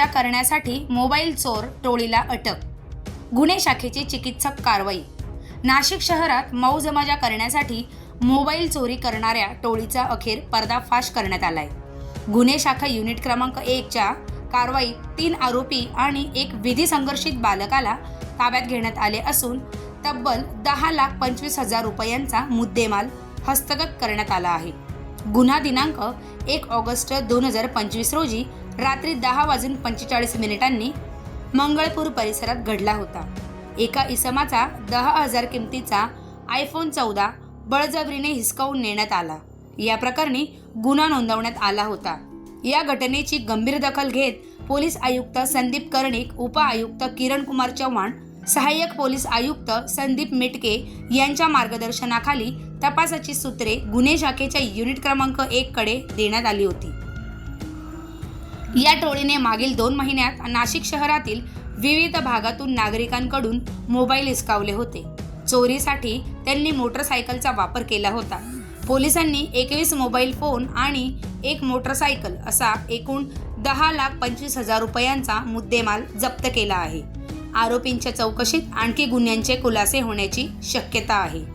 करण्यासाठी मोबाईल चोर टोळीला अटक. गुन्हे शाखेची चिकित्सक कारवाई. नाशिक शहरात मौजमजा करण्यासाठी मोबाईल चोरी करणाऱ्या टोळीचा अखेर पर्दाफाश करण्यात आलाय. गुन्हे शाखा युनिट क्रमांक एकच्या कारवाईत तीन आरोपी आणि एक विधी संघर्षित बालकाला ताब्यात घेण्यात आले असून तब्बल दहा लाख पंचवीस हजार रुपयांचा मुद्देमाल हस्तगत करण्यात आला आहे. गुन्हा दिनांक एक ऑगस्ट दोन हजार पंचवीस रोजी रात्री दहा वाजून पंचेचाळीस मिनिटांनी मंगळपूर परिसरात घडला होता. एका इसमाचा दहा हजार किमतीचा आयफोन चौदा बळजबरीने हिसकावून नेण्यात आला. या प्रकरणी गुन्हा नोंदवण्यात आला होता. या घटनेची गंभीर दखल घेत पोलीस आयुक्त संदीप कर्णिक उप आयुक्त किरण कुमार चव्हाण सहाय्यक पोलीस आयुक्त संदीप मेटके यांच्या मार्गदर्शनाखाली तपासाची सूत्रे गुन्हे शाखेच्या युनिट क्रमांक एक कडे देण्यात आली होती. या टोळीने मागील दोन महिन्यात नाशिक शहरातील विविध भागातून नागरिकांकडून मोबाईल हिसकावले होते. चोरीसाठी त्यांनी मोटरसायकलचा वापर केला होता. पोलिसांनी एकवीस मोबाईल फोन आणि एक मोटरसायकल असा एकूण दहा लाख पंचवीस हजार रुपयांचा मुद्देमाल जप्त केला आहे. आरोपींच्या चौकशीत आणखी गुन्ह्यांचे खुलासे होण्याची शक्यता आहे.